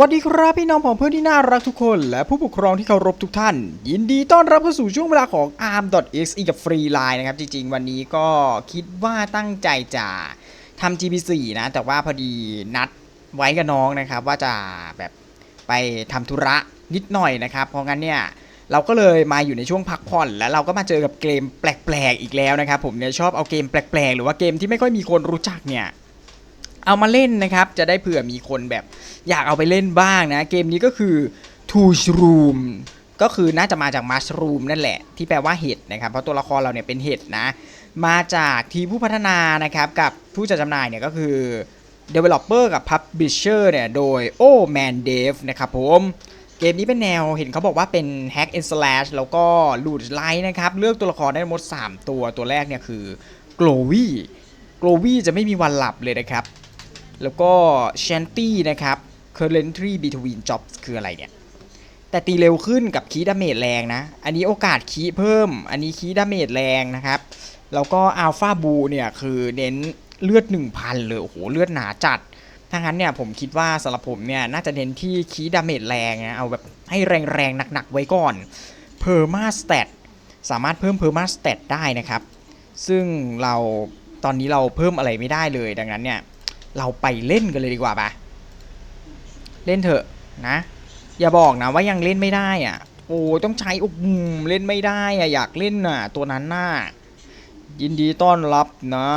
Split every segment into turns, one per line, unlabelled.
สวัสดีครับพี่น้องผมเพื่อนที่น่ารักทุกคน และผู้ปกครองที่เคารพทุกท่าน ยินดีต้อนรับเข้าสู่ช่วงเวลาของ arm.exe กับฟรีไลน์นะครับ จริงๆ วันนี้ก็คิดว่าตั้งใจจะทำ GP4 นะ แต่ว่าพอดีนัดไว้กับน้องนะครับ ว่าจะแบบไปทำธุระนิดหน่อยนะครับ เพราะงั้นเนี่ยเราก็เลยมาอยู่ในช่วงพักผ่อน แล้วเราก็มาเจอกับเกมแปลกๆอีกแล้วนะครับผมเนี่ยชอบเอาเกมแปลกๆ หรือว่าเกมที่ไม่ค่อยมีคนรู้จักเนี่ย เอามาเล่นนะครับ จะได้เผื่อมีคนแบบอยากเอาไปเล่นบ้างนะ เกมนี้ก็คือ t o s h Room ก็คือน่าจะมาจาก Mushroom นั่นแหละ ที่แปลว่าเห็ดนะครับ เพราะตัวละครเราเนี่ยเป็นเห็ดนะ มาจากทีมผู้พัฒนานะครับ กับผู้จัดจำหน่ายเนี่ยก็คือ Developer กับ Publisher เนี่ยโดย o Man Dev นะครับผมเกมนี้เป็นแนวเห็นเขาบอกว่าเป็น Hack and Slash แล้วก็ Loot Light นะครับ เลือกตัวละครได้หมด 3 ตัวตัวแรกเนี่ยคือ Glowy Glowy จะไม่มีวันหลับเลยนะครับ แล้วก็ Shanty นะครับ Currently Between Jobs คืออะไรเนี่ย แต่ตีเร็วขึ้นกับคีดาเมจแรงนะ อันนี้โอกาสคีเพิ่ม อันนี้คีดาเมจแรงนะครับ แล้วก็อัลฟาบูเนี่ย คือเน้นเลือด 1,000 เลย โอ้โห เลือดหนาจัดถ้างั้นเนี่ยผมคิดว่าสำหรับผมเนี่ย น่าจะเน้นที่คีดาเมจแรงนะ เอาแบบให้แรงๆ หนักๆ ไว้ก่อนเพอร์มาสเตตสามารถเพิ่มเพอร์มาสเตตได้นะครับ ซึ่งเราตอนนี้เราเพิ่มอะไรไม่ได้เลยดังนั้นเนี่ย เราไปเล่นกันเลยดีกว่าปะเล่นเถอะนะ อย่าบอกนะว่ายังเล่นไม่ได้อะ โอ้ต้องใช้อุมเล่นไม่ได้อะอยากเล่นน่ะ ตัวนั้นน่ะยินดีต้อนรับนะ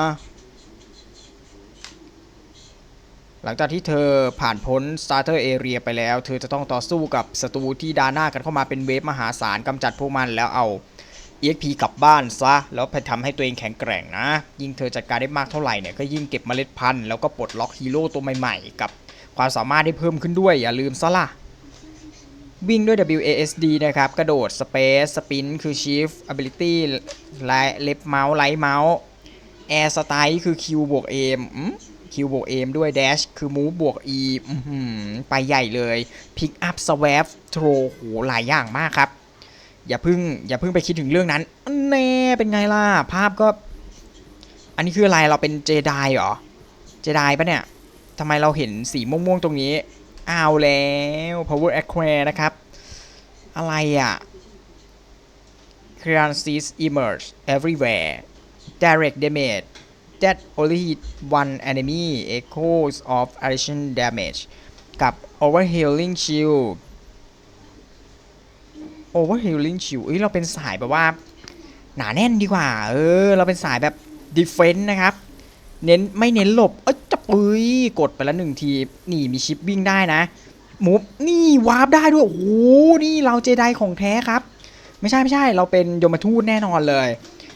หลังจากที่เธอผ่านพ้น Starter Area ไปแล้ว เธอจะต้องต่อสู้กับศัตรูที่ดาหน้ากันเข้ามาเป็นเวฟมหาศาลกำจัดพวกมันแล้วเอา EXP กลับบ้านซะ แล้วไปทำให้ตัวเองแข็งแกร่งนะ ยิ่งเธอจัดการได้มากเท่าไหร่เนี่ยก็ยิ่งเก็บเมล็ดพันธุ์แล้วก็ปลดล็อกฮีโร่ตัวใหม่ๆ กับความสามารถได้เพิ่มขึ้นด้วยอย่าลืมซะล่ะ วิ่งด้วย WASD นะครับ กระโดด Space Spin คือ Shift Ability และเล็บเมาส์ไลท์เมาส์ Air Style คือ Q บวก Aim Q บวก M ด้วย Dash คือ Move บวก E ไปใหญ่เลย Pick up Swap Throw โหหลายอย่างมากครับ อย่าเพึ่งอย่าเพึ่งไปคิดถึงเรื่องนั้นแน่เป็นไงล่ะ ภาพก็ อันนี้คืออะไรเราเป็นเจไดเหรอ เจไดปะเนี่ยทำไมเราเห็นสีม่วงๆตรงนี้เอาแล้ว power acquire นะครับ อะไรอะ c r a n c i s emerge everywhere direct damage that only hit one enemy echoes of addition damage กับ overhealing shield overhealing shield เอ้ยเราเป็นสายแบบว่า หนาแน่นดีกว่า เออ เราเป็นสายแบบ defense นะครับ เน้นไม่เน้นหลบ เอ้ยจะปุ้ยกดไปแล้วหนึ่งทีนี่มีชิปวิ่งได้นะมูฟนี่วาร์ปได้ด้วย โอ้โหนี่เราเจไดของแท้ครับ ไม่ใช่ไม่ใช่เราเป็นยมทูตแน่นอนเลย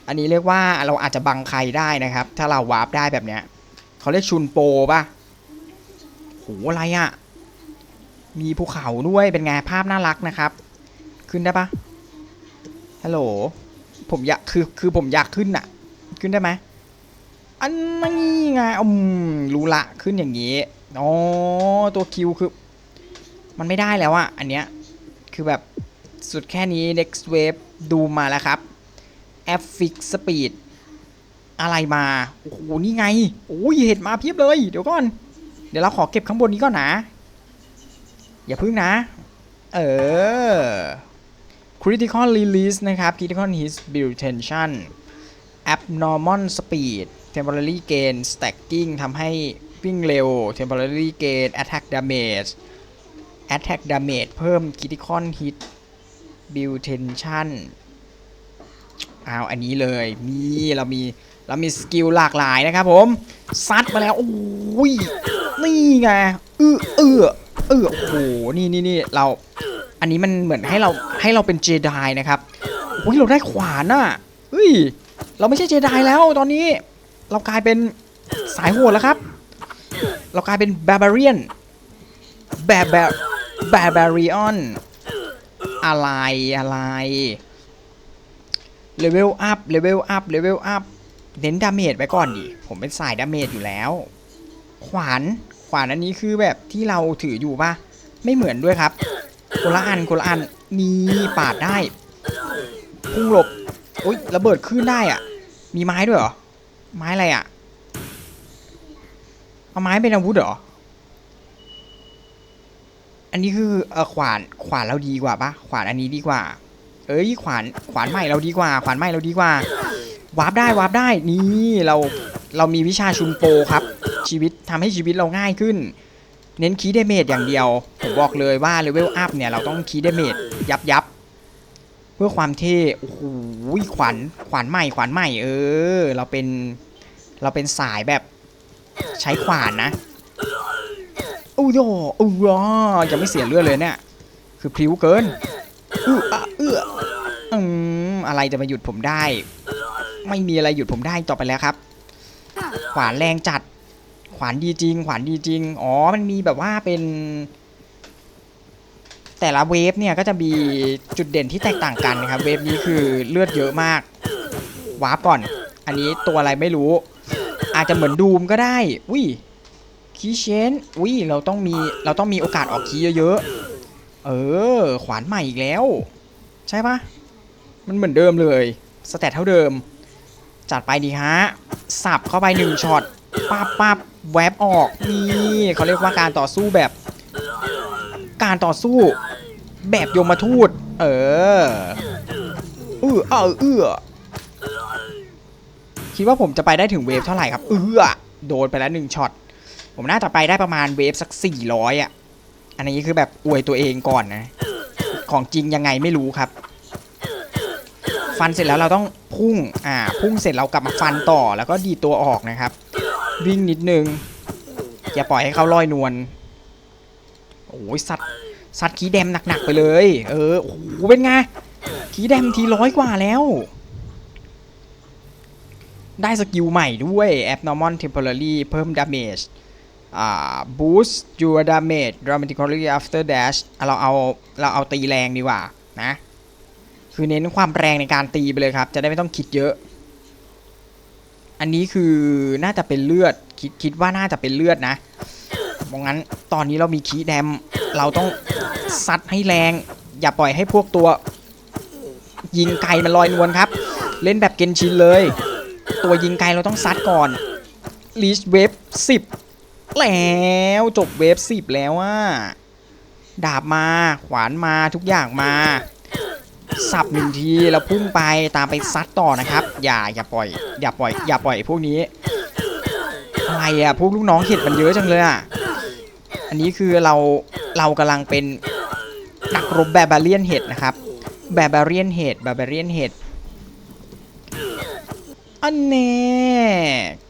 อันนี้เรียกว่าเราอาจจะบังใครได้นะครับ ถ้าเราวาร์ปได้แบบเนี้ยเขาเรียกชุนโปป่ะโหอะไรอะ่ะมีภูเขาด้วยเป็นไงภาพน่ารักนะครับ ขึ้นได้ปะฮัลโหล ผมอยากคือคือผมอยากขึ้นอะขึ้นได้ไหมอันนี้ไงอืมรู้ละขึ้นอย่างนี้อ๋อตัวคิวคือ มันไม่ได้แล้วอะอันเนี้ยคือแบบสุดแค่นี้ next wave ดูมาแล้วครับ a f f i x speed อะไรมา โอ้โห นี่ไง โอ้ยเห็ดมาเพียบเลย เดี๋ยวก่อน เดี๋ยวเราขอเก็บข้างบนนี้ก่อนนะ อย่าพึ่งนะ เออ critical release นะครับ critical hit build tension abnormal speed temporary gain stacking ทำให้วิ่งเร็ว temporary gain attack damage attack damage เพิ่ม critical hit build tension เอาอันนี้เลยมีเรามีเรามีสกิลหลากหลายนะครับผมซัดมาแล้วโอ้ยนี่ไงเออเออเออโอ้โหนี่นี่นี่เรา อันนี้มันเหมือนให้เราให้เราเป็นเจไดนะครับโอ้ยเราได้ขวานน่ะเฮ้ยเราไม่ใช่เจไดแล้วตอนนี้ เรากลายเป็นสายโหดแล้วครับ เรากลายเป็นบาบาเรียนแบาบาบาบาริออนอะไรอะไรเลเวลอัพเลเวลอัพเลเวลอัพเน้นดาเมจไว้ก่อนดิ ผมเป็นสายดาเมจอยู่แล้ว ขวาน ขวานอันนี้คือแบบที่เราถืออยู่ปะไม่เหมือนด้วยครับ คนละอันคนละอันมีปาดได้ พุ่งหลบโอ้ยระเบิดขึ้นได้อะ มีไม้ด้วยเหรอ ไม้อะไรอะ เอาไม้เป็นอาวุธเหรอ อันนี้คือเออขวานขวานเราดีกว่าปะขวานอันนี้ดีกว่า เอ้ยขวานขวานใหม่เราดีกว่า ขวานใหม่เราดีกว่าวาร์ปได้วาร์ปได้นี่เราเรามีวิชาชุนโปครับ ชีวิตทำให้ชีวิตเราง่ายขึ้น เน้นคีย์เดเมจอย่างเดียว ผมบอกเลยว่าเลเวลอัพเนี่ย เราต้องคีย์เดเมจยับยับเพื่อความเท่โอ้โหขวานขวานใหม่ขวานใหม่เออ เราเป็นเราเป็นสายแบบใช้ขวานนะอู้ยอู้ยอจะไม่เสียเลือดเลยเนี่ย คือพริ้วเกินอื้ออะเอื้ออืมอะไรจะมาหยุดผมได้ ไม่มีอะไรหยุดผมได้ต่อไปแล้วครับ ขวานแรงจัด ขวานดีจริง ขวานดีจริง อ๋อ มันมีแบบว่าเป็น แต่ละเวฟเนี่ยก็จะมีจุดเด่นที่แตกต่างกันนะครับ เวฟนี้คือเลือดเยอะมาก วาร์ปก่อน อันนี้ตัวอะไรไม่รู้ อาจจะเหมือนดูมก็ได้ อุ้ยคีย์เชนอุ้ยเราต้องมี เราต้องมีโอกาสออกคีย์เยอะๆ เออ ขวานใหม่อีกแล้ว ใช่ปะมันเหมือนเดิมเลยสแตทเท่าเดิม จัดไปดีฮะ สับเข้าไปหนึ่งช็อตปั๊บปั๊บ แวบออกนี่เขาเรียกว่าการต่อสู้แบบ การต่อสู้ แบบโยมทูต เออเออเออเออคิดว่าผมจะไปได้ถึงเวฟเท่าไหร่ครับ เออโดนไปแล้วหนึ่งช็อตผมน่าจะไปได้ประมาณเวฟสัก400อะ อันนี้คือแบบอวยตัวเองก่อนนะ ของจริงยังไงไม่รู้ครับ ฟันเสร็จแล้วเราต้องพุ่ง อ่า พุ่งเสร็จเรากลับมาฟันต่อแล้วก็ดีตัวออกนะครับ วิ่งนิดนึง อย่าปล่อยให้เขาลอยนวลโอ้ยสัตว์สัตว์ขี้แดมหนักๆไปเลย เออโอ้โหเป็นไงขี้แดมทีร้อยกว่าแล้ว ได้สกิลใหม่ด้วย abnormal temporary เพิ่ม damage อ่า boost your damage dramatically after dash เราเอาเราเอาตีแรงดีกว่านะ คือเน้นความแรงในการตีไปเลยครับ จะได้ไม่ต้องคิดเยอะ อันนี้คือน่าจะเป็นเลือดคิดคิดว่าน่าจะเป็นเลือดนะเพราะงั้นตอนนี้เรามีคีแดม เราต้องซัดให้แรง อย่าปล่อยให้พวกตัว ยิงไกลมันลอยนวลครับ เล่นแบบเกนชินเลย ตัวยิงไกลเราต้องซัดก่อนลีชเวฟสิบแล้วจบเวฟสิบแล้วอะดาบมา ขวานมาทุกอย่างมา สับหนึ่งทีแล้วพุ่งไปตามไปซัดต่อนะครับ อย่าอย่าปล่อย อย่าปล่อย อย่าปล่อยพวกนี้อะไรอะพวกลูกน้องเห็ดมันเยอะจังเลยอะอันนี้คือเราเรากำลังเป็นนักรบแบบบาเลียนเห็ดนะครับแบบบาเลียนเห็ดแบบบาเลียนเห็ดอันแน่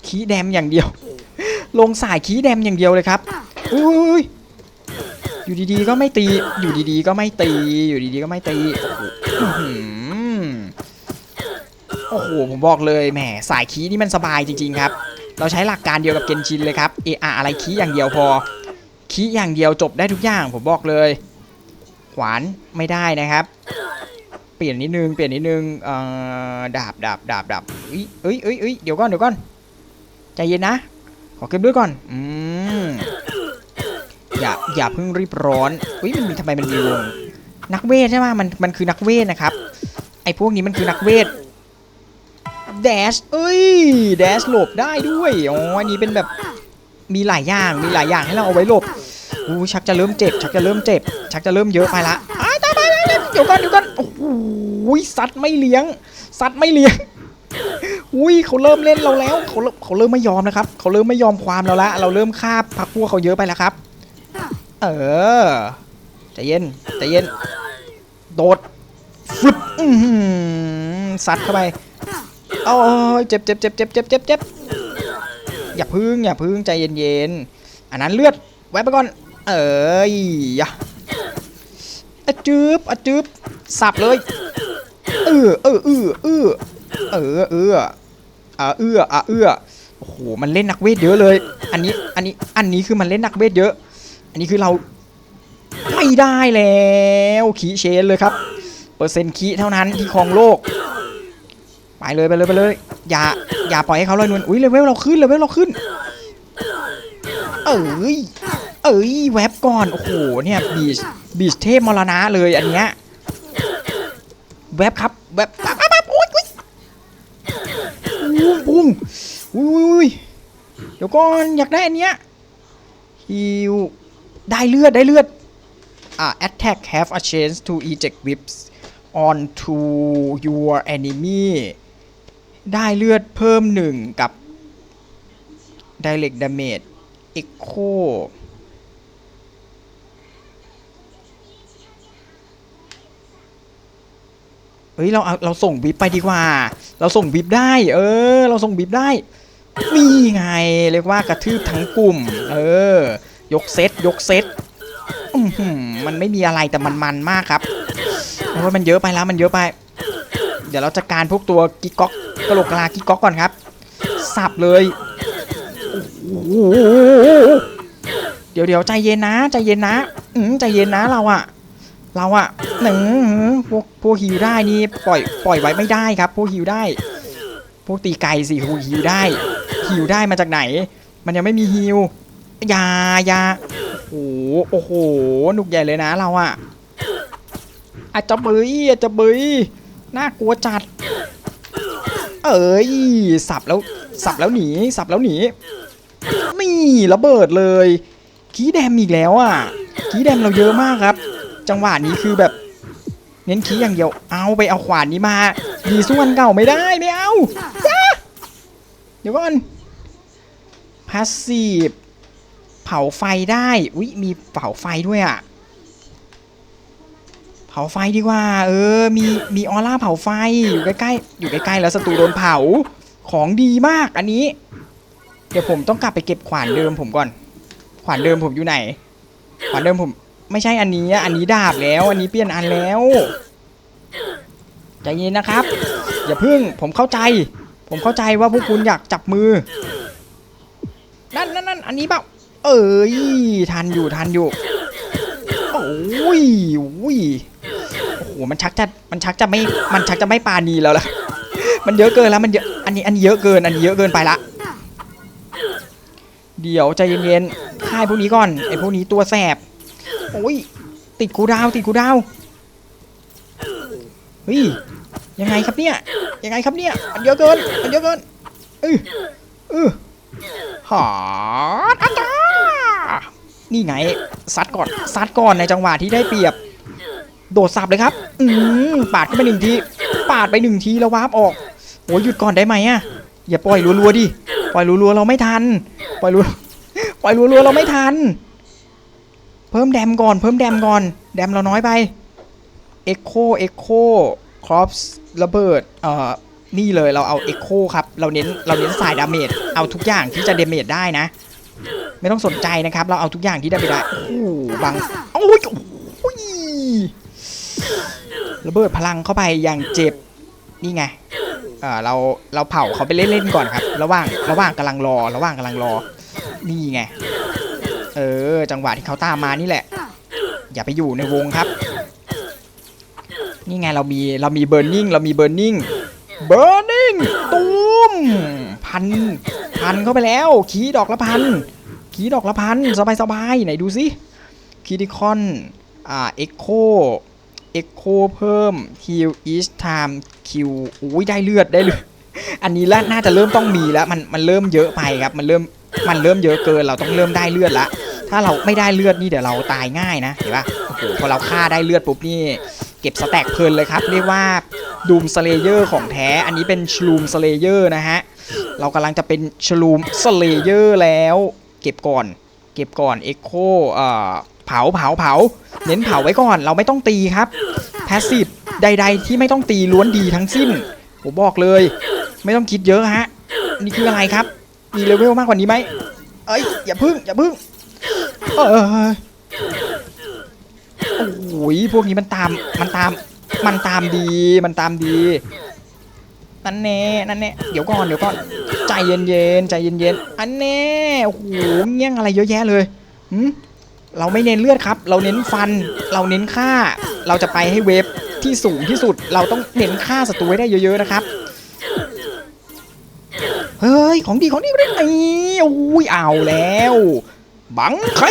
ขี้แดมอย่างเดียว ลงสายขี้แดมอย่างเดียวเลยครับอุ้ยอยู่ดีๆก็ไม่ตี อยู่ดีๆก็ไม่ตี อยู่ดีๆก็ไม่ตี โอ้โห ผมบอกเลยแหมสายคีนี่มันสบายจริงๆครับ เราใช้หลักการเดียวกับเกนชินเลยครับเอออะไรคีอย่างเดียวพอ คีอย่างเดียวจบได้ทุกอย่าง ผมบอกเลย ขวานไม่ได้นะครับ เปลี่ยนนิดนึง เปลี่ยนนิดนึงเอ่อดาบดาบดาบดาบเอ้ยเอ้ยเอ้ยเอ้ยเดี๋ยวก่อนเดี๋ยวก่อนใจเย็นนะ ขอเก็บด้วยก่อน อืมอย่าอย่าเพิ่งรีบร้อนอุ้ยมันมีทำไมมันมีวง นักเวทใช่ไหมมันมันคือนักเวทนะครับ ไอ้พวกนี้มันคือนักเวทแดชเอ้ยแดชหลบได้ด้วยอ๋ออันนี้เป็นแบบมีหลายอย่างมีหลายอย่างให้เราเอาไว้หลบอู้ชักจะเริ่มเจ็บ ชักจะเริ่มเจ็บ ชักจะเริ่มเยอะไปละอ้ายตายไปไปเดี๋ยวก่อนเดี๋ยวก่อนโอ้โหซัดไม่เลี้ยงซัดไม่เลี้ยงอุ้ยเขาเริ่มเล่นเราแล้วเขาเริ่มเขาเริ่มไม่ยอมนะครับเขาเริ่มไม่ยอมความเราละเราเริ่มฆ่าพักพวกเขาเยอะไปแล้วครับ เออ ใจเย็นใจเย็น โดดฟึบอื้อหือซัดเข้าไปโอ้ยเจ็บเจ็บเจ็บเจ็บเจ็บเจ็บเจ็บอย่าพึ่งอย่าพึ่งใจเย็นๆอันนั้นเลือดไว้ไปก่อน เอ้ยยะอะจืบอะจืบสับเลยเออเออเออเออเออเอออะเอื้ออะเอื้อโอ้โหมันเล่นนักเวทเยอะเลย อันนี้อันนี้อันนี้คือมันเล่นนักเวทเยอะ อันนี้คือเรา ไม่ได้แล้วขีเชนเลยครับ เปอร์เซ็นต์ขีเท่านั้นที่ครองโลก ไปเลยไปเลยไปเลย อย่าอย่าปล่อยให้เขาลอยนวลอุ้ยเลเวลเราขึ้นเลเวลเราขึ้น เอ้ยเอ้ยแวบก่อนโอ้โหเนี่ยบีชบีชเทพมรณะเลยอันเนี้ยแวบครับแวบปั๊บปั๊บปั๊บโอ้ยอุ้ยปุ้งปุ้งอุ้ยอุ้ยเดี๋ยวก่อนอยากได้อันเนี้ยฮิวได้เลือดได้เลือด อ่า attack have a chance to eject whips onto your enemy ได้เลือดเพิ่มหนึ่งกับ direct damage echo เฮ้ยเราเอาเราส่งวิปไปดีกว่า เราส่งวิปได้ เออ เราส่งวิปได้นี่ไง เรียกว่ากระทืบทั้งกลุ่ม เออ ยกเซตยกเซต มันไม่มีอะไรแต่มันมันมากครับโอ้ยมันเยอะไปแล้วมันเยอะไป เดี๋ยวเราจัดการพวกตัวกิ๊กก๊อกกระโหลกกลากิ๊กก๊อกก่อนครับ สับเลยเดี๋ยวเดี๋ยวใจเย็นนะใจเย็นนะอืมใจเย็นนะเราอะเราอะหนึ่งพวกพวกฮิวได้นี่ปล่อยปล่อยไว้ไม่ได้ครับ พวกฮิวได้ พวกตีไก่สิฮิวได้ฮิวได้มาจากไหน มันยังไม่มีฮิว ยายาโอ้โหโอ้โหหนุกใหญ่เลยนะเราอะอาจจะเบยอาจจะเบยน่ากลัวจัด เอ้ยสับแล้วสับแล้วหนีสับแล้วหนีนี่ระเบิดเลยขี้แดมอีกแล้วอะขี้แดมเราเยอะมากครับ จังหวะนี้คือแบบเน้นขี้อย่างเดียว เอาไปเอาขวานนี้มาดีส่วนเก่าไม่ได้ไม่เอาจ้าเดี๋ยวก่อนพาสซีฟ เผาไฟได้อุ้ยมีเผาไฟด้วยอะ เผาไฟดีกว่า เออ มีมีออร่าเผาไฟอยู่ใกล้ๆอยู่ใกล้ๆแล้วศัตรูโดนเผาของดีมากอันนี้ เดี๋ยวผมต้องกลับไปเก็บขวานเดิมผมก่อน ขวานเดิมผมอยู่ไหน ขวานเดิมผม ไม่ใช่อันนี้อะอันนี้ดาบแล้ว อันนี้เปลี่ยนอันแล้วใจเย็นนะครับ อย่าพึ่งผมเข้าใจ ผมเข้าใจว่าพวกคุณอยากจับมือนั่นนั่นนั่นอันนี้เปล่า เอ้ยทันอยู่ทันอยู่โอ้ยโอ้ยโอ้โหมันชักจะมันชักจะไม่มันชักจะไม่ปานีแล้วล่ะมันเยอะเกินแล้วมันเยอะอันนี้อันนี้เยอะเกินอันนี้เยอะเกินไปละเดี๋ยวใจเย็นๆค่ายพวกนี้ก่อนไอ้พวกนี้ตัวแสบโอ้ยติดคูดาวติดคูดาวเฮ้ยยังไงครับเนี่ยยังไงครับเนี่ยมันเยอะเกินมันเยอะเกินเออเออหอาจารย์ นี่ไงซัดก่อนซัดก่อนในจังหวะที่ได้เปรียบ โดดสับเลยครับ อืมปาดขึ้นไปหนึ่งทีปาดไปหนึ่งทีแล้ววาร์ปออกโอ้ยหยุดก่อนได้ไหมอะอย่าปล่อยรัวๆดิปล่อยรัวๆเราไม่ทัน ปล่อยรัวปล่อยรัวๆเราไม่ทัน เพิ่มแดมก่อน เพิ่มแดมก่อน แดมเราน้อยไปเอ็กโคเอ็กโคครอปส์ระเบิดเอ่อนี่เลยเราเอาเอ็กโคครับ เราเน้นเราเน้นสายดาเมจเอาทุกอย่างที่จะเดเมจได้นะ ไม่ต้องสนใจนะครับ เราเอาทุกอย่างที่ได้ไปได้โอ้โหบังโอ้ยโอ้ยระเบิดพลังเข้าไปอย่างเจ็บนี่ไงเออเราเราเผาเขาไปเล่นๆก่อนครับ ระหว่างระหว่างกำลังรอ ระหว่างกำลังรอ นี่ไง เออ จังหวะที่เขาตามมานี่แหละ อย่าไปอยู่ในวงครับ นี่ไงเรามีเรามีเบิร์นิ่งเรามีเบิร์นิ่งเบิร์นิ่งตูมพันพันเข้าไปแล้ว ขีดอกละพัน ขีดอกละพันสบายสบายไหนดูสิคีดิคอนอ่าเอ็กโคเอ็กโคเพิ่มฮิลอีสไทม์คิวอุ้ยได้เลือดได้เลือดอันนี้ละน่าจะเริ่มต้องมีแล้วมันมันเริ่มเยอะไปครับมันเริ่มมันเริ่มเยอะเกินเราต้องเริ่มได้เลือดละถ้าเราไม่ได้เลือดนี่เดี๋ยวเราตายง่ายนะเห็นปะโอ้โหพอเราฆ่าได้เลือดปุ๊บนี่เก็บสแต็กเพลินเลยครับ เรียกว่าดูมสเลเยอร์ของแท้ อันนี้เป็นชลูมสเลเยอร์นะฮะเรากำลังจะเป็นชลูมสเลเยอร์แล้ว เก็บก่อน เก็บก่อนเอ็กโคเอ่อเผาเผาเผา เน้นเผาไว้ก่อน เราไม่ต้องตีครับแพสซีฟใด ๆ ที่ไม่ต้องตีล้วนดีทั้งสิ้นผมบอกเลย ไม่ต้องคิดเยอะฮะ นี่คืออะไรครับ มีเลเวลมากกว่านี้ไหมเอ้ยอย่าพึ่งอย่าพึ่งเอยโอ้ยพวกนี้มันตามมันตามมันตามดีมันตามดีนั่นแน่นั่นแน่เดี๋ยวก่อนเดี๋ยวก่อน ใจเย็นๆใจเย็นๆอันแน่โอ้โหเงี้ยงอะไรเยอะแยะเลยหืมเราไม่เน้นเลือดครับ เราเน้นฟัน เราเน้นฆ่า เราจะไปให้เวฟที่สูงที่สุด เราต้องเน้นฆ่าศัตรูให้ได้เยอะ ๆนะครับ เฮ้ย ของดีของดีของดีนี่โอ้ยเอาแล้ว บังไค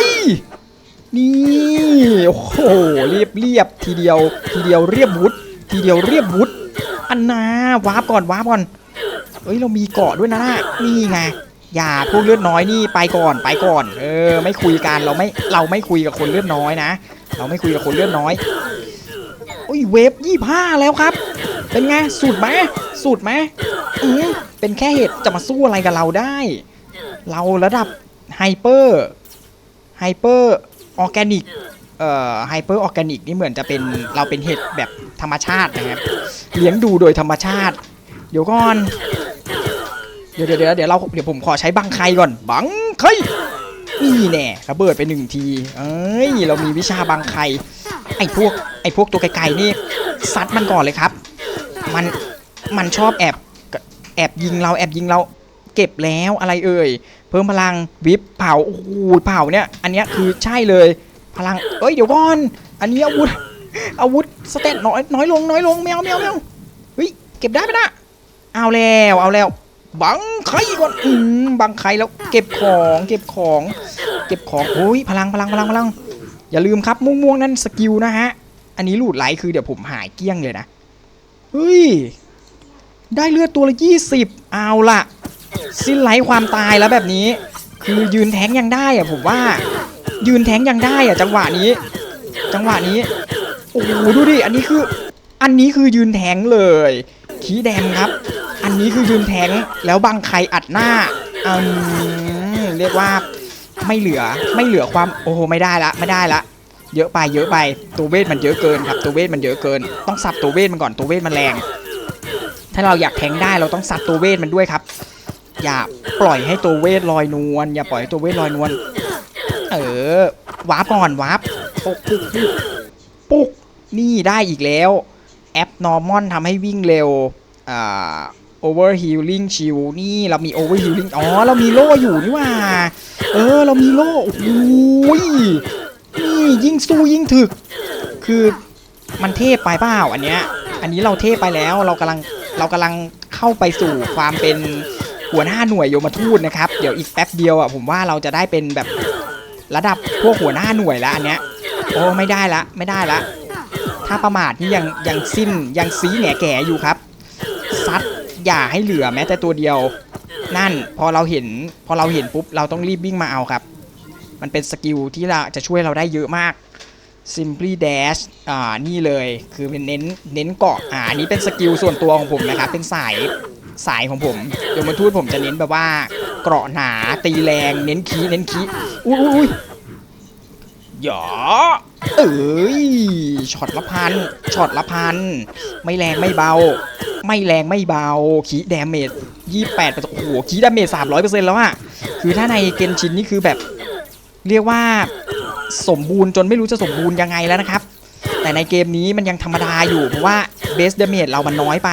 นี่ โอ้โห เรียบเรียบทีเดียว ทีเดียวเรียบวุฒทีเดียวเรียบวุฒอันนาวาร์ปก่อนวาร์ปก่อน เอ้ยเรามีเกาะด้วยนะนี่ไงอย่าพวกเลือดน้อยนี่ไปก่อนไปก่อน เออ ไม่คุยกันเราไม่เราไม่คุยกับคนเลือดน้อยนะ เราไม่คุยกับคนเลือดน้อยอุ้ยเวฟยี่ห้าแล้วครับ เป็นไงสูตรไหมสูตรไหมอืมเป็นแค่เห็ดจะมาสู้อะไรกับเราได้ เราระดับไฮเปอร์ไฮเปอร์ออร์แกนิกเอ่อไฮเปอร์ออร์แกนิกนี่เหมือนจะเป็นเราเป็นเห็ดแบบธรรมชาตินะครับ เลี้ยงดูโดยธรรมชาติ เดี๋ยวก่อน เดี๋ยวเดี๋ยวเดี๋ยวเดี๋ยวเราเดี๋ยวผมขอใช้บังไคก่อนบังไคนี่แน่ระเบิดไปหนึ่งที เอ้ยเรามีวิชาบังไคไอ้พวกไอ้พวกตัวไกลๆนี่ซัดมันก่อนเลยครับ มันมันชอบแอบแอบยิงเราแอบยิงเราเก็บแล้วอะไรเอ่ยเพิ่มพลังวิบเผาโอ้โหเผาเนี่ย อันเนี้ยคือใช่เลย พลังเอ้ยเดี๋ยวก่อน อันนี้อาวุธอาวุธสเตตน้อยน้อยลงน้อยลงแมวแมวแมวเฮ้ยเก็บได้ไหมนะเอาแล้วเอาแล้ว บังไคก่อนอืมบังไคแล้วเก็บของเก็บของ เก็บของโอ้ยพลังพลังพลังพลัง อย่าลืมครับม่วงๆนั่นสกิลนะฮะ อันนี้หลูดไลท์คือเดี๋ยวผมหายเกี้ยงเลยนะ เฮ้ย ได้เลือดตัวละยี่สิบเอาละสิ้นไร้ความตายแล้วแบบนี้ คือยืนแทงยังได้อะผมว่า ยืนแทงยังได้อะจังหวะนี้ จังหวะนี้ โอ้โหดูดิ อันนี้คือ อันนี้คือยืนแทงเลย ขี้แดงครับ อันนี้คือยืนแทงแล้วบังใครอัดหน้าอืมเรียกว่าไม่เหลือไม่เหลือความโอ้โหไม่ได้ละไม่ได้ละ เยอะไปเยอะไปตัวเวทมันเยอะเกินครับตัวเวทมันเยอะเกิน ต้องสับตัวเวทมันก่อนตัวเวทมันแรง ถ้าเราอยากแทงได้เราต้องสับตัวเวทมันด้วยครับ อย่าปล่อยให้ตัวเวทลอยนวลอย่าปล่อยให้ตัวเวทลอยนวลเออวาร์ปก่อนวาร์ปปุ๊กปุ๊กปุ๊กนี่ได้อีกแล้วแอป normal ทำให้วิ่งเร็วอ่า over healing shield นี่เรามี over healing อ๋อ เรามีโล่อยู่นี่ว่า เออ เรามีโล่โอ้ยนี่ยิ่งสู้ยิ่งถึก คือมันเทพไปเปล่าอันเนี้ย อันนี้เราเทพไปแล้ว เรากำลัง เรากำลังเข้าไปสู่ความเป็นหัวหน้าหน่วยโยมทูตนะครับ เดี๋ยวอีกแป๊บเดียวอะผมว่าเราจะได้เป็นแบบระดับพวกหัวหน้าหน่วยแล้วอันเนี้ย โอ้ไม่ได้ละ ไม่ได้ละ ถ้าประมาทนี่ยังยังสิ้นยังซีแหน่แก่อยู่ครับซัด อย่าให้เหลือแม้แต่ตัวเดียว นั่นพอเราเห็นพอเราเห็นปุ๊บเราต้องรีบวิ่งมาเอาครับ มันเป็นสกิลที่เราจะช่วยเราได้เยอะมาก simply dash อ่านี่เลยคือเป็นเน้นเน้นเกาะอ่านี้เป็นสกิลส่วนตัวของผมนะครับ เป็นสายสายของผมยมทูตผมจะเน้นแบบว่าเกราะหนาตีแรงเน้นคีเน้นคีอุ้ยอุ้ยอุ้ยหยอ เอ้ยช็อตละพันช็อตละพัน ไม่แรงไม่เบา ไม่แรงไม่เบาคีดาเมจยี่แปดโอ้โหคีดาเมจสามร้อยเปอร์เซ็นต์แล้วอะคือถ้าในเกนชินนี่คือแบบ เรียกว่าสมบูรณ์จนไม่รู้จะสมบูรณ์ยังไงแล้วนะครับ แต่ในเกมนี้มันยังธรรมดาอยู่ เพราะว่าเบสเดเมจเรามันน้อยไป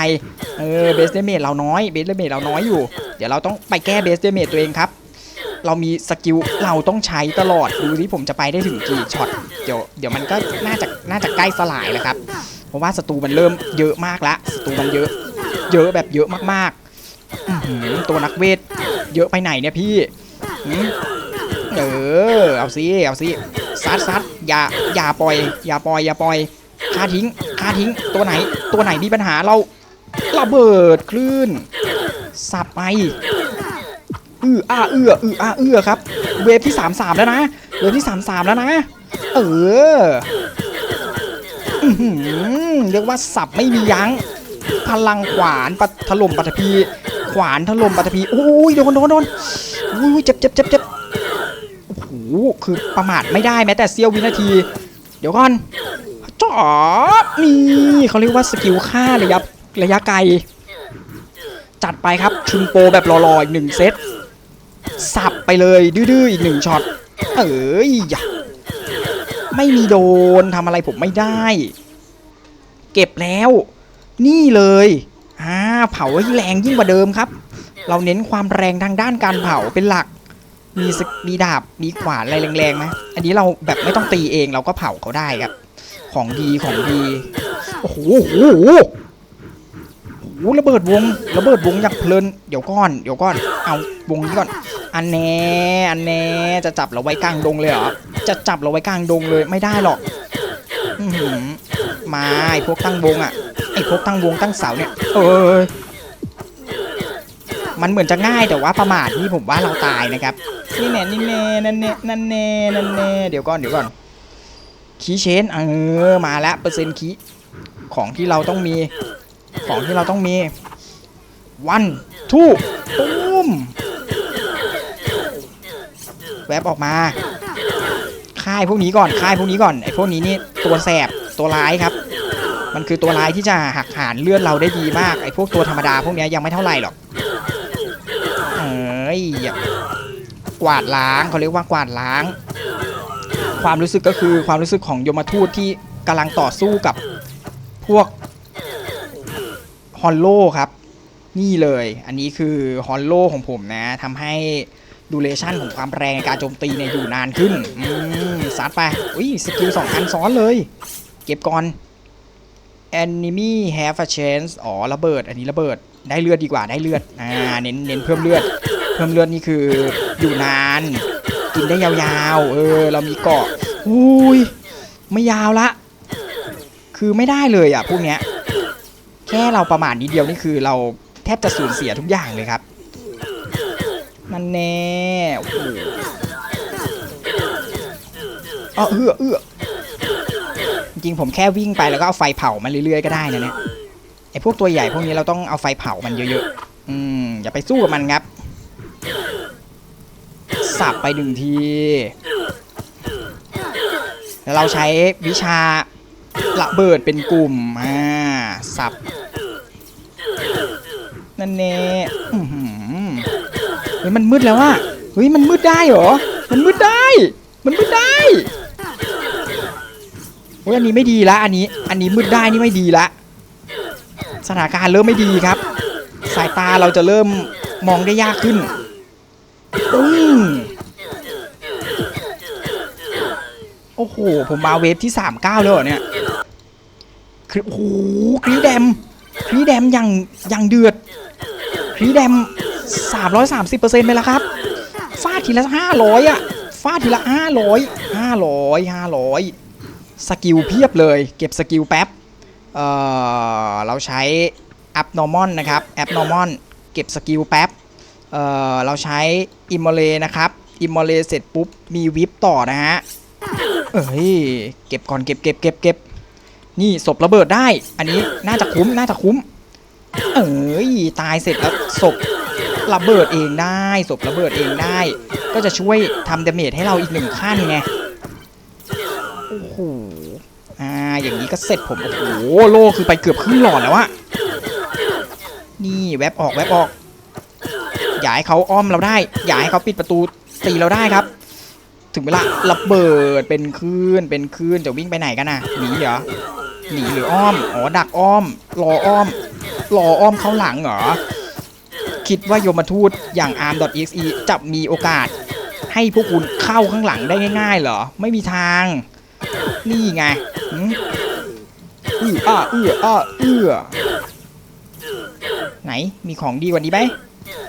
เออเบสเดเมจเราน้อยเบสเดเมจเราน้อยอยู่ เดี๋ยวเราต้องไปแก้เบสเดเมจตัวเองครับ เรามีสกิลเราต้องใช้ตลอดดูที่ผมจะไปได้ถึงกี่ช็อตเดี๋ยวเดี๋ยวมันก็น่าจะน่าจะใกล้สลายแล้วครับ เพราะว่าศัตรูมันเริ่มเยอะมากละศัตรูมันเยอะ เยอะแบบเยอะมากๆอตัวนักเวท เยอะไปไหนเนี่ยพี่เออเอาสิเอาสิซัดซัดอย่าอย่าปล่อย อย่าปล่อยอย่าปล่อยฆ่าทิ้งฆ่าทิ้งตัวไหน ตัวไหนมีปัญหาเราระเบิดคลื่นสับไป อื้ออ้าเอื้ออื้ออ้าเอื้อครับ เวฟที่สามสามแล้วนะ เวฟที่สามสามแล้วนะ เอออื้อหือเรียกว่าสับไม่มียั้ง พลังขวานปะถล่มปัตภีขวานถล่มปัตภีโอ้ยโดนโดนโดนอุ้ยเจ็บเจ็บเจ็บเจ็บโอ้โหคือประมาทไม่ได้แม้แต่เสี้ยววินาที เดี๋ยวก่อนจอบนี่เขาเรียกว่าสกิลฆ่าระยะระยะไกล จัดไปครับชุนโปแบบรอๆอีกหนึ่งเซต สับไปเลยดื้อๆอีกหนึ่งช็อต เอ้ยอย่าไม่มีโดนทำอะไรผมไม่ได้ เก็บแล้ว นี่เลยอ่าเผาให้แรงยิ่งกว่าเดิมครับ เราเน้นความแรงทางด้านการเผาเป็นหลัก มีสมีดาบมีขวานอะไรแรงๆไหมอันนี้เราแบบไม่ต้องตีเองเราก็เผาเขาได้ครับ ของดีของดี โอ้โหโอ้โหโอ้โหระเบิดวง ระเบิดวงอย่างเพลิน เดี๋ยวก่อน เดี๋ยวก่อน เอาวงนี้ก่อน อันแน่อันแน่จะจับเราไว้กลางดงเลยเหรอ จะจับเราไว้กลางดงเลยไม่ได้หรอกมาไอพวกตั้งวงอะ ไอพวกตั้งวงตั้งเสาเนี่ย เอ้ยมมันเหมือนจะง่ายแต่ว่าประมาทนี่ผมว่าเราตายนะครับ นี่แน่นี่แน่นั่นแน่นั่นแน่นั่นแน่เดี๋ยวก่อนเดี๋ยวก่อนคีย์เชนเออมาแล้วเปอร์เซ็นต์คีย์ของที่เราต้องมี ของที่เราต้องมี วันทูตุ้มแวบออกมาค่ายพวกนี้ก่อนค่ายพวกนี้ก่อนไอ้พวกนี้นี่ตัวแสบตัวร้ายครับ มันคือตัวร้ายที่จะหักหานเลือดเราได้ดีมากไอ้พวกตัวธรรมดาพวกนี้ยยังไม่เท่าไหร่หรอกเอ้ยกวาดล้างเขาเรียกว่ากวาดล้าง ความรู้สึกก็คือความรู้สึกของยมทูตที่กำลังต่อสู้กับพวกฮอลโลครับ นี่เลย อันนี้คือฮอลโลของผมนะทำให้ดูเลชั่นของความแรงในการโจมตีเนี่ยอยู่นานขึ้นอืมซัดไปอุ้ยสกิลสองอันซ้อนเลย เก็บก่อน enemy have a chance อ๋อระเบิด อันนี้ระเบิด ได้เลือดดีกว่าได้เลือด อ่า เน้นเน้นเพิ่มเลือด เพิ่มเลือดนี่คืออยู่นาน กินได้ยาวๆ เออ เรามีเกาะอุ้ย ไม่ยาวละ คือไม่ได้เลยอะพวกเนี้ย แค่เราประมาทนิดเดียวนี่คือเรา แทบจะสูญเสียทุกอย่างเลยครับ มันแน่โอ้โหอ๋อเอื้อเอื้อจริงผมแค่วิ่งไปแล้วก็เอาไฟเผามันเรื่อยๆก็ได้นะเนี่ยไอ้พวกตัวใหญ่พวกนี้เราต้องเอาไฟเผามันเยอะๆอืมอย่าไปสู้กับมันครับสับไปหนึ่งทีแล้วเราใช้วิชาระเบิดเป็นกลุ่มอ่าสับ นั่นเน่เฮ้ยมันมืดแล้วอะเฮ้ยมันมืดได้เหรอ มันมืดได้ มันมืดได้เฮ้ยอันนี้ไม่ดีละอันนี้ อันนี้มืดได้นี่ไม่ดีละสถานการณ์เริ่มไม่ดีครับ สายตาเราจะเริ่มมองได้ยากขึ้นอืมโอ้โห ผมมาเวฟที่ 39แล้วเหรอเนี่ยคลิปโอ้โหคลีแดมคลีแดมยังยังเดือด คลีแดม330%ไปแล้วครับฟาดทีละ500อะฟาดทีละ500 500 500สกิลเพียบเลย เก็บสกิลแป๊บเอ่อเราใช้ abnormal นะครับ abnormal เก็บสกิลแป๊บเอ่อเราใช้ immole นะครับ immole เสร็จปุ๊บ มีวิปต่อนะฮะเอ้ยเก็บก่อนเก็บเก็บเก็บเก็บนี่ศพระเบิดได้ อันนี้น่าจะคุ้มน่าจะคุ้ม เอ้ยตายเสร็จแล้วศพระเบิดเองได้ศพระเบิดเองได้ ก็จะช่วยทำดาเมจให้เราอีกหนึ่งขั้นไงโอ้โหอ่าอย่างนี้ก็เสร็จผมโอ้โหโลคือไปเกือบครึ่งหลอดแล้วอะนี่แวบออกแวบออกอย่าให้เขาอ้อมเราได้อย่าให้เขาปิดประตูตีเราได้ครับ ถึงเวลาระเบิดเป็นคลื่นเป็นคลื่นจะวิ่งไปไหนกันนะหนีเหรอหนีหรืออ้อมอ๋อดักอ้อมรออ้อม รออ้อมเข้าหลังเหรอ คิดว่าโยมทูตอย่าง arm.exe จะมีโอกาสให้พวกคุณเข้าข้างหลังได้ง่าย ๆ เหรอ ไม่มีทาง นี่ไงอืออ้าเอื้ออ้าเอื้อไหนมีของดีกว่านี้ไหม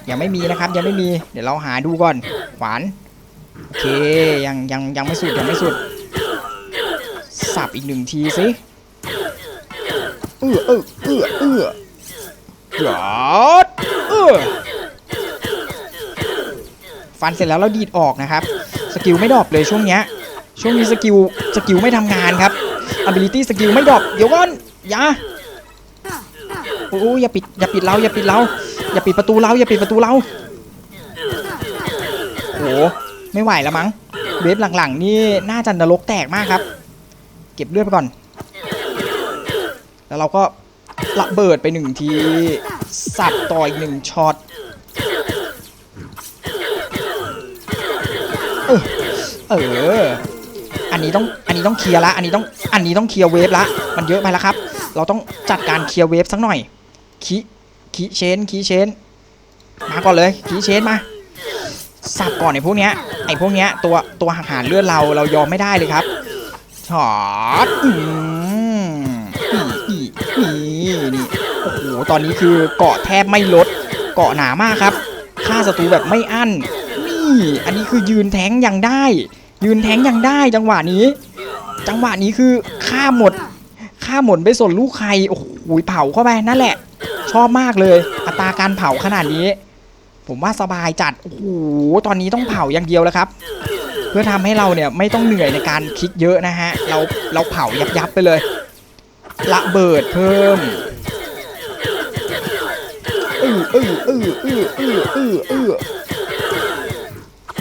ยังไม่มีนะครับยังไม่มี เดี๋ยวเราหาดูก่อน ขวาน โอเค ยังยังยังไม่สุดยังไม่สุด สับอีกหนึ่งทีสิเอื้อเอื้อเอื้อเอื้อ หยอดฟันเสร็จแล้วเราดีดออกนะครับ สกิลไม่ดรอปเลยช่วงเนี้ย ช่วงนี้สกิลสกิลไม่ทำงานครับ ability สกิลไม่ดรอปเดี๋ยวก่อนอย่าโอ้ยอย่าปิดอย่าปิดเราอย่าปิดเราอย่าปิดประตูเราอย่าปิดประตูเราโหไม่ไหวแล้วมั้งเวฟหลังๆ นี่น่าจะนรกแตกมากครับ เก็บเลือดไปก่อน แล้วเราก็ ระเบิดไปหนึ่งที สับต่ออีกหนึ่งช็อตเออเออ อันนี้ต้อง อันนี้ต้องเคลียร์ละ อันนี้ต้อง อันนี้ต้องเคลียร์เวฟละ มันเยอะไปแล้วครับ เราต้องจัดการเคลียร์เวฟสักหน่อยคีคีเชนคีเชน มาก่อนเลยคีเชนมา สับก่อนไอ้พวกเนี้ย ไอ้พวกเนี้ยตัวตัวหักหารเลือดเราเรายอมไม่ได้เลยครับช็อต ตอนนี้คือเกาะแทบไม่ลด เกาะหนามากครับฆ่าศัตรูแบบไม่อั้น นี่ อันนี้คือยืนแทงยังได้ ยืนแทงยังได้จังหวะนี้ จังหวะนี้คือฆ่าหมดฆ่าหมดไปส่วนลูกใครโอ้โหเผาเข้าไปนั่นแหละ ชอบมากเลย อัตราการเผาขนาดนี้ ผมว่าสบายจัดโอ้โหตอนนี้ต้องเผาอย่างเดียวแล้วครับ เพื่อทำให้เราเนี่ยไม่ต้องเหนื่อยในการคิดเยอะนะฮะเราเราเผายับยับไปเลยระเบิดเพิ่ม อืออืออืออืออืออืออือ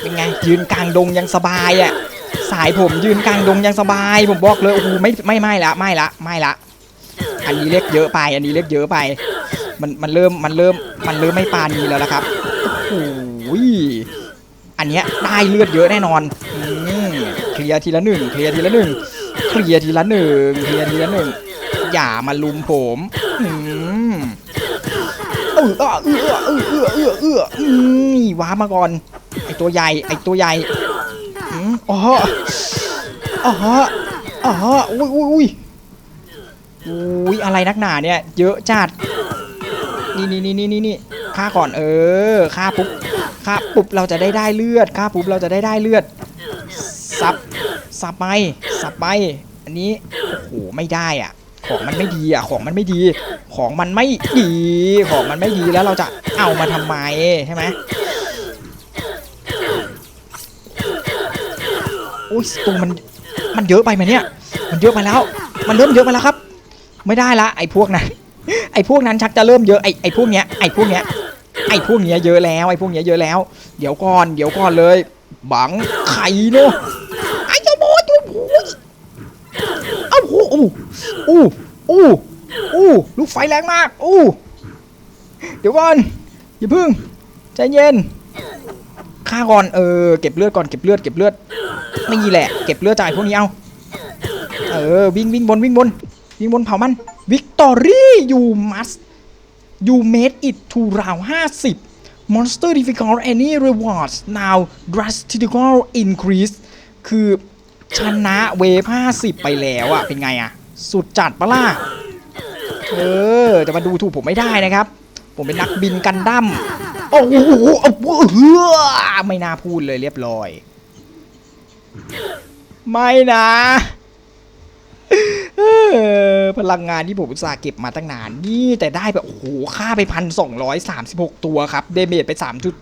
เป็นไงยืนกลางดงยังสบายอะสายผมยืนกลางดงยังสบาย ผมบอกเลยโอ้โหไม่ไม่ไม่ละไม่ละไม่ละ อันนี้เล็กเยอะไป อันนี้เล็กเยอะไป มันมันเริ่มมันเริ่มมันเริ่มไม่ปานีแล้วละครับโอ้โหอันเนี้ยได้เลือดเยอะแน่นอนเคลียร์ทีละหนึ่งเคลียร์ทีละหนึ่งเคลียร์ทีละหนึ่งเคลียร์ทีละหนึ่งอย่ามาลุมผมอืม ออเออเออเออเออเออเอออืมว้ามาก่อน ไอตัวใหญ่ ไอตัวใหญ่อืมอ๋ออ๋ออ๋ออุ้ยอุ้ยอุ้ยอุ้ยอะไรนักหนาเนี่ย เยอะจัด นี่นี่นี่นี่นี่นี่ฆ่าก่อนเออฆ่าปุ๊บฆ่าปุ๊บเราจะได้ได้เลือดฆ่าปุ๊บเราจะได้ได้เลือดซับซับไปซับไป อันนี้ โอ้โห ไม่ได้อะ ของมันไม่ดีอะของมันไม่ดี ของมันไม่ดีของมันไม่ดีแล้วเราจะเอามาทำไมใช่ไหมโอ้ยตัวมันมันเยอะไปไหมเนี่ย มันเยอะไปแล้ว มันเริ่มเยอะไปแล้วครับ ไม่ได้ละไอ้พวกนั้นไอ้พวกนั้นชักจะเริ่มเยอะไอ้ไอ้พวกเนี้ยไอ้พวกเนี้ยไอ้พวกเนี้ยเยอะแล้วไอ้พวกเนี้ยเยอะแล้ว เดี๋ยวก่อนเดี๋ยวก่อนเลยบังไข่เนาะไอ้เจ้าโบยตัวโอ้ยเอ้าโอ้โหอู้อู้อู้ลูกไฟแรงมาก อู้ เดี๋ยวก่อนอย่าพึ่งใจเย็นฆ่าก่อนเออเก็บเลือดก่อนเก็บเลือดเก็บเลือดไม่ีแหละเก็บเลือดจ่ายพวกนี้เอาเออวิ่งวิ่งบนวิ่งบนวิ่งบนเผามันวิกตอรี่ you must you made it to round 50 monster difficult any rewards now drastically increase คือ ชนะเวฟ50ไปแล้วอะเป็นไงอะสุดจัดปะล่ะเออจะมาดูถูกผมไม่ได้นะครับ ผมเป็นนักบินกันดั้มโอ้โหโอ้โหเฮ้อไม่น่าพูดเลยเรียบร้อย ไม่นะพลังงานที่ผมอุตส่าห์เก็บมาตั้งนาน นี่แต่ได้แบบโอ้โห ค่าไปพันสองร้อยสามสิบหกตัวครับ เดเมจไปสามจุด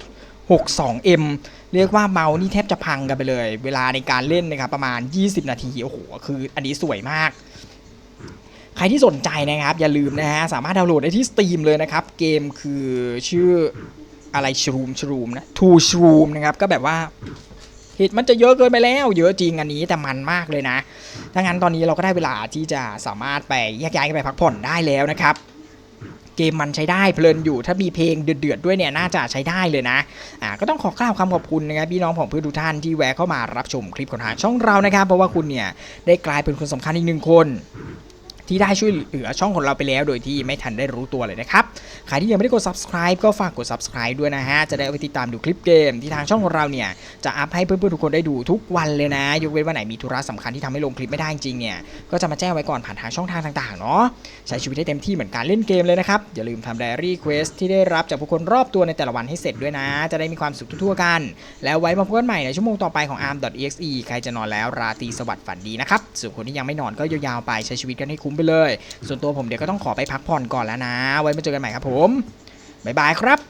หกสองเอ็ม เรียกว่าเมาส์นี่แทบจะพังกันไปเลย เวลาในการเล่นนะครับประมาณ 20 นาทีโอ้โหคืออันนี้สวยมาก ใครที่สนใจนะครับ อย่าลืมนะฮะสามารถดาวน์โหลดได้ที่ Steam เลยนะครับ เกมคือชื่ออะไรชรูมชรูมนะทูชรูมนะครับก็แบบว่าฮิตมันจะเยอะเกินไปแล้ว เยอะจริงอันนี้แต่มันมากเลยนะถ้างั้นตอนนี้เราก็ได้เวลาที่จะสามารถไปแยกย้ายกันไปพักผ่อนได้แล้วนะครับ เกมมันใช้ได้เพลินอยู่ ถ้ามีเพลงเดือดๆด้วยเนี่ยน่าจะใช้ได้เลยนะอ่าก็ต้องขอกล่าวคำขอบคุณนะครับพี่น้องผมเพื่อนทุกท่านที่แวะเข้ามารับชมคลิปของทางช่องเรานะครับ เพราะว่าคุณเนี่ยได้กลายเป็นคนสำคัญอีกหนึ่งคน ที่ได้ช่วยเหลือช่องของเราไปแล้วโดยที่ไม่ทันได้รู้ตัวเลยนะครับ ใครที่ยังไม่ได้กด subscribe ก็ฝากกด subscribe ด้วยนะฮะ จะได้ไปติดตามดูคลิปเกมที่ทางช่องของเราเนี่ย จะอัพให้เพื่อนๆทุกคนได้ดูทุกวันเลยนะ ยกเว้นวันไหนมีธุระสำคัญที่ทำให้ลงคลิปไม่ได้จริงเนี่ย ก็จะมาแจ้งไว้ก่อนผ่านทางช่องทางต่างๆเนาะ ใช้ชีวิตให้เต็มที่เหมือนการเล่นเกมเลยนะครับ อย่าลืมทำ diary quest ที่ได้รับจากผู้คนรอบตัวในแต่ละวันให้เสร็จด้วยนะ จะได้มีความสุขทั่วๆกัน แล้วไว้มาพบกันใหม่ในชั่วโมงต่อไปของ arm.exe ใครจะนอนแล้วราตรีสวัสดิ์ฝันดีนะครับส่วนคนที่ยังไม่นอนก็ยาวๆไปใช้ชีวิตกันให้คุ้มไปเลย ส่วนตัวผมเดี๋ยวก็ต้องขอไปพักผ่อนก่อนแล้วนะ ไว้มาเจอกันใหม่ครับผมบ๊ายบายครับ